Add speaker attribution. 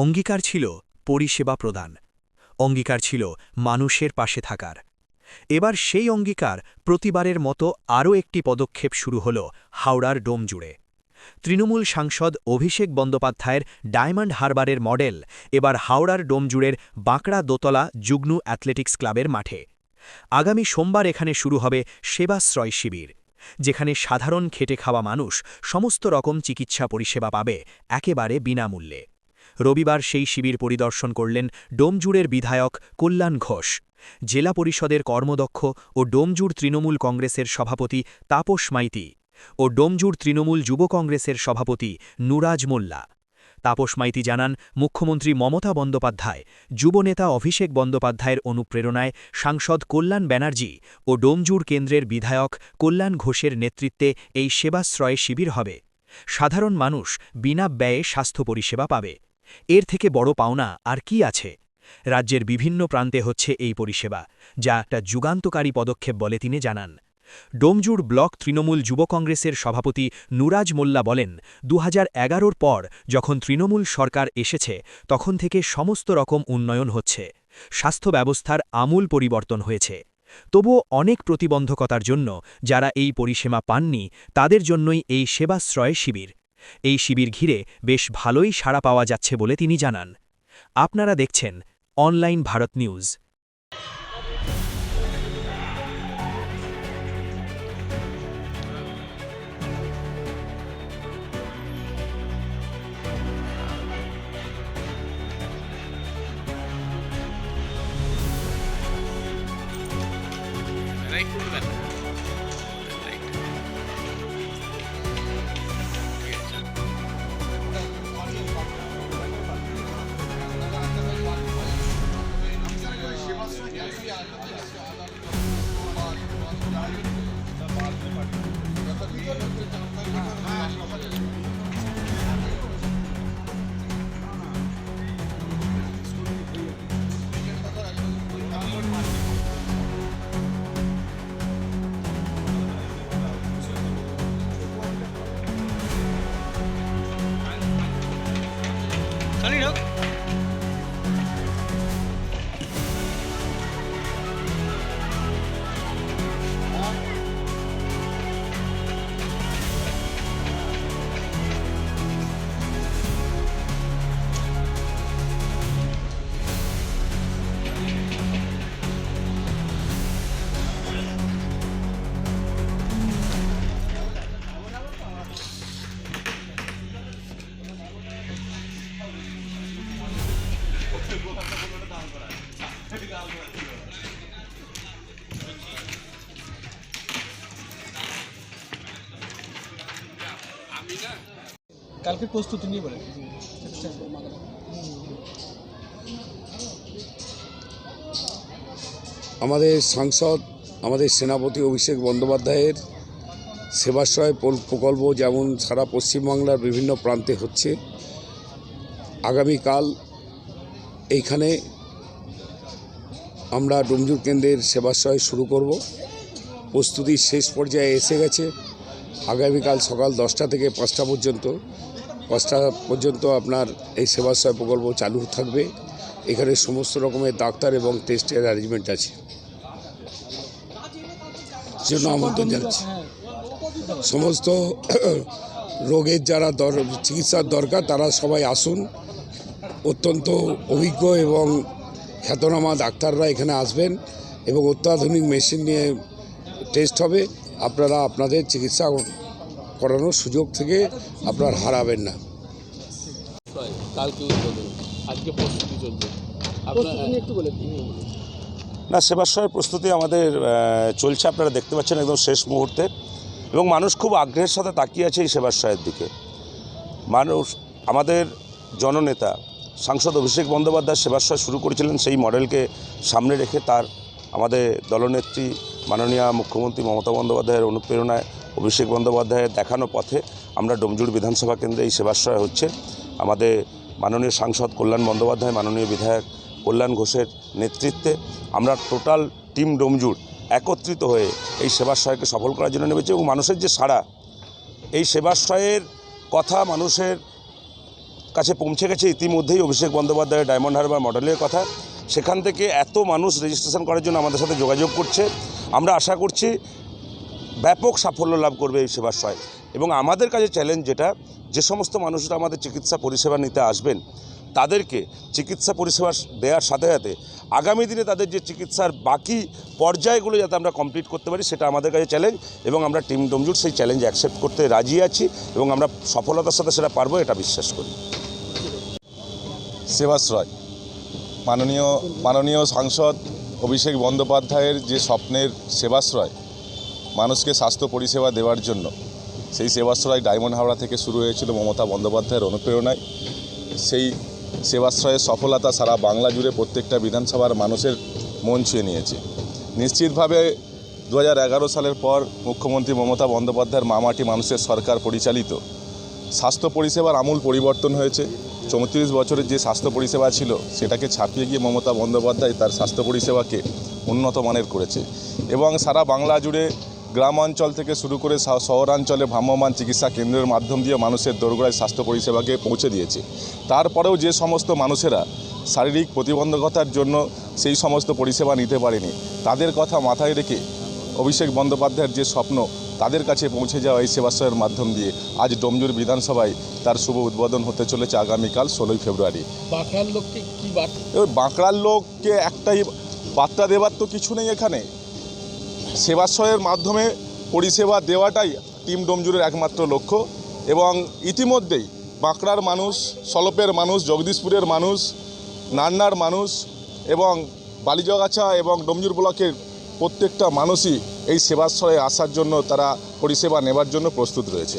Speaker 1: অঙ্গীকার ছিল পরিষেবা প্রদান। অঙ্গীকার ছিল মানুষের পাশে থাকার। এবার সেই অঙ্গীকার প্রতিবারের মতো আরও একটি পদক্ষেপ শুরু হল হাওড়ার ডোম জুড়ে। তৃণমূল সাংসদ অভিষেক বন্দ্যোপাধ্যায়ের ডায়মন্ড হারবারের মডেল এবার হাওড়ার ডোমজুড়ের বাঁকড়া দোতলা যুগ্নু অ্যাথলেটিক্স ক্লাবের মাঠে। আগামী সোমবার এখানে শুরু হবে সেবাশ্রয় শিবির, যেখানে সাধারণ খেটে খাওয়া মানুষ সমস্ত রকম চিকিৎসা পরিষেবা পাবে একেবারে বিনামূল্যে। রবিবার সেই শিবির পরিদর্শন করলেন ডোমজুড়ের বিধায়ক কল্যাণ ঘোষ। জেলা পরিষদের কর্মদক্ষ ও ডোমজুর তৃণমূল কংগ্রেসের সভাপতি তাপস মাইতি ও ডোমজুর তৃণমূল যুব কংগ্রেসের সভাপতি নুরাজ মোল্লা। তাপস মাইতি জানান, মুখ্যমন্ত্রী মমতা বন্দ্যোপাধ্যায় যুবনেতা অভিষেক বন্দ্যোপাধ্যায়ের অনুপ্রেরণায় সাংসদ কল্যাণ ব্যানার্জি ও ডোমজুর কেন্দ্রের বিধায়ক কল্যাণ ঘোষের নেতৃত্বে এই সেবাশ্রয়ে শিবির হবে। সাধারণ মানুষ বিনা ব্যয়ে স্বাস্থ্য পরিষেবা পাবে। এর থেকে বড় পাওনা আর কি আছে? রাজ্যের বিভিন্ন প্রান্তে হচ্ছে এই পরিষেবা, যা একটা যুগান্তকারী পদক্ষেপ বলে তিনি জানান। ডোমজুড় ব্লক তৃণমূল যুব কংগ্রেসের সভাপতি নুরাজ মোল্লা বলেন দু হাজার পর যখন তৃণমূল সরকার এসেছে, তখন থেকে সমস্ত রকম উন্নয়ন হচ্ছে। স্বাস্থ্য ব্যবস্থার আমূল পরিবর্তন হয়েছে। তবুও অনেক প্রতিবন্ধকতার জন্য যারা এই পরিষেবা পাননি, তাদের জন্যই এই সেবাশ্রয় শিবির। এই শিবির ঘিরে বেশ ভালোই সাড়া পাওয়া যাচ্ছে বলে তিনি জানান। আপনারা দেখছেন অনলাইন ভারত নিউজ।
Speaker 2: রাইট করবেন
Speaker 3: কালকে প্রস্তুতি নিয়ে বলেন।
Speaker 4: আমাদের সাংসদ, আমাদের সেনাপতি অভিষেক বন্দ্যোপাধ্যায়ের সেবাশ্রয় প্রকল্প যেমন সারা পশ্চিমবাংলার বিভিন্ন প্রান্তে হচ্ছে, আগামীকাল এইখানে আমরা ডোমজুর কেন্দ্রের সেবাশ্রয় শুরু করব। প্রস্তুতির শেষ পর্যায়ে এসে গেছে। আগামীকাল সকাল দশটা থেকে পাঁচটা পর্যন্ত পাঁচটা পর্যন্ত আপনার এই সেবাশ্রয় প্রকল্প চালু থাকবে। এখানে সমস্ত রকমের ডাক্তার এবং টেস্টের অ্যারেঞ্জমেন্ট আছে। জন্য আমন্ত্রণ জানাচ্ছি। সমস্ত রোগের যারা দর, চিকিৎসার দরকার, তারা সবাই আসুন। অত্যন্ত অভিজ্ঞ এবং খ্যাতনামা ডাক্তাররা এখানে আসবেন এবং অত্যাধুনিক মেশিন নিয়ে টেস্ট হবে। আপনারা আপনাদের চিকিৎসা করানোর সুযোগ থেকে আপনার হারাবেন না।
Speaker 3: কালকে উদ্বোধন আজকে প্রস্তুতি চলছে
Speaker 5: না সেবাশ্রয়ের প্রস্তুতি আমাদের চলছে আপনারা দেখতে পাচ্ছেন একদম শেষ মুহূর্তে। এবং মানুষ খুব আগ্রহের সাথে তাকিয়ে আছে এই সেবাশ্রয়ের দিকে। মানুষ আমাদের জননেতা সাংসদ অভিষেক বন্দ্যোপাধ্যায় সেবাশ্রয় শুরু করেছিলেন সেই মডেলকে সামনে রেখে তার আমাদের দলনেত্রী মাননীয় মুখ্যমন্ত্রী মমতা বন্দ্যোপাধ্যায়ের অনুপ্রেরণায় অভিষেক বন্দ্যোপাধ্যায়ের দেখানো পথে আমরা ডোমজুড় বিধানসভা কেন্দ্রে এই সেবাশ্রয় হচ্ছে। আমাদের মাননীয় সাংসদ কল্যাণ বন্দ্যোপাধ্যায়, মাননীয় বিধায়ক কল্যাণ ঘোষের নেতৃত্বে আমরা টোটাল টিম ডোমজুড় একত্রিত হয়ে এই সেবাশ্রয়কে সফল করার জন্য নেমেছি এবং মানুষের যে সাড়া, এই সেবাশ্রয়ের কথা মানুষের কাছে পৌঁছে গেছে, ইতিমধ্যেই অভিষেক বন্দ্যোপাধ্যায়ের ডায়মন্ড হারবার মডেলের কথা। সেখান থেকে এত মানুষ রেজিস্ট্রেশন করার জন্য আমাদের সাথে যোগাযোগ করছে। আমরা আশা করছি ব্যাপক সাফল্য লাভ করবে এই সেবাশ্রয় এবং আমাদের কাছে চ্যালেঞ্জ যেটা, যে সমস্ত মানুষরা আমাদের চিকিৎসা পরিষেবা নিতে আসবেন, তাদেরকে চিকিৎসা পরিষেবা দেওয়ার সাথে সাথে আগামী দিনে তাদের যে চিকিৎসার বাকি পর্যায়গুলো যাতে আমরা কমপ্লিট করতে পারি, সেটা আমাদের কাছে চ্যালেঞ্জ এবং আমরা টিম ডমজুট সেই চ্যালেঞ্জ অ্যাকসেপ্ট করতে রাজি আছি এবং আমরা সফলতার সাথে সেটা পারব, এটা বিশ্বাস করি।
Speaker 6: সেবাশ্রয়। মাননীয় মাননীয় সাংসদ অভিষেক বন্দ্যোপাধ্যায়ের যে স্বপ্নের সেবাশ্রয়, মানুষকে স্বাস্থ্য পরিষেবা দেওয়ার জন্য, সেই সেবাশ্রয় ডায়মন্ড হাওড়া থেকে শুরু হয়েছিল মমতা বন্দ্যোপাধ্যায়ের অনুপ্রেরণায়। সেই সেবাশ্রয়ের সফলতা সারা বাংলা জুড়ে প্রত্যেকটা বিধানসভার মানুষের মন ছুঁয়ে নিয়েছে। নিশ্চিতভাবে দু হাজার এগারো সালের পর মুখ্যমন্ত্রী মমতা বন্দ্যোপাধ্যায়ের মামাটি মানুষের সরকার পরিচালিত। স্বাস্থ্য পরিষেবার আমূল পরিবর্তন হয়েছে। চৌত্রিশ বছরের যে স্বাস্থ্য পরিষেবা ছিল, সেটাকে ছাপিয়ে গিয়ে মমতা বন্দ্যোপাধ্যায় তার স্বাস্থ্য পরিষেবাকে উন্নত মানের করেছে। এবং সারা বাংলা জুড়ে গ্রাম অঞ্চল থেকে শুরু করে শহরাঞ্চলে ভ্রাম্যমান চিকিৎসা কেন্দ্রের মাধ্যম দিয়ে মানুষের দোরগোড়ায় স্বাস্থ্য পরিষেবাকে পৌঁছে দিয়েছে। তারপরেও যে সমস্ত মানুষেরা শারীরিক প্রতিবন্ধকতার জন্য সেই সমস্ত পরিষেবা নিতে পারেনি, তাদের কথা মাথায় রেখে অভিষেক বন্দ্যোপাধ্যায়ের যে স্বপ্ন তাদের কাছে পৌঁছে যাওয়া এই সেবাশ্রয়ের মাধ্যম দিয়ে আজ ডোমজুর বিধানসভায় তার শুভ উদ্বোধন হতে চলেছে আগামীকাল ষোলোই ফেব্রুয়ারি।
Speaker 3: বাঁকড়ার লোককে কি বার্তা?
Speaker 6: এবার বাঁকড়ার লোককে একটাই বার্তা দেওয়ার তো কিছু নেই এখানে। সেবাশ্রয়ের মাধ্যমে পরিষেবা দেওয়াটাই টিম ডোমজুরের একমাত্র লক্ষ্য এবং ইতিমধ্যেই বাঁকড়ার মানুষ সলপের মানুষ জগদীশপুরের মানুষ নান্নার মানুষ এবং বালিজগাছা এবং ডোমজুর ব্লকের প্রত্যেকটা মানুষই এই সেবাশ্রয়ে আসার জন্য তারা পরিষেবা নেবার জন্য প্রস্তুত রয়েছে।